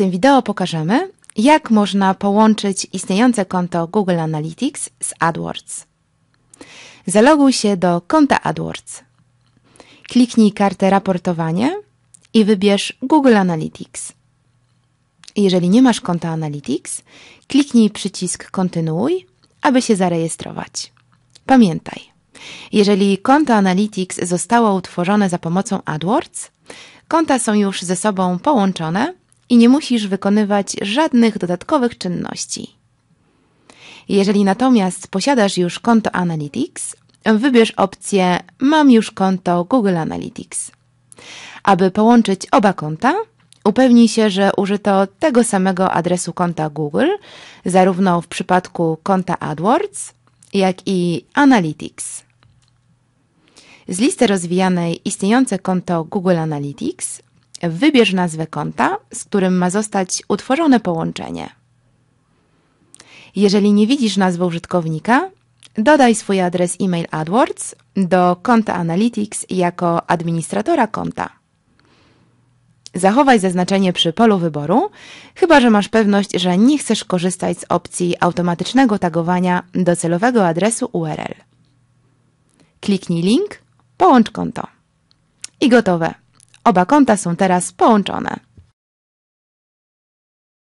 tym wideo pokażemy, jak można połączyć istniejące konto Google Analytics z AdWords. Zaloguj się do konta AdWords. Kliknij kartę Raportowanie i wybierz Google Analytics. Jeżeli nie masz konta Analytics, kliknij przycisk Kontynuuj, aby się zarejestrować. Pamiętaj, jeżeli konto Analytics zostało utworzone za pomocą AdWords, konta są już ze sobą połączone i nie musisz wykonywać żadnych dodatkowych czynności. Jeżeli natomiast posiadasz już konto Analytics, wybierz opcję Mam już konto Google Analytics. Aby połączyć oba konta, upewnij się, że użyto tego samego adresu konta Google, zarówno w przypadku konta AdWords, jak i Analytics. Z listy rozwijanej istniejące konto Google Analytics wybierz nazwę konta, z którym ma zostać utworzone połączenie. Jeżeli nie widzisz nazwy użytkownika, dodaj swój adres e-mail AdWords do konta Analytics jako administratora konta. Zachowaj zaznaczenie przy polu wyboru, chyba że masz pewność, że nie chcesz korzystać z opcji automatycznego tagowania docelowego adresu URL. Kliknij link, połącz konto. I gotowe. Oba konta są teraz połączone.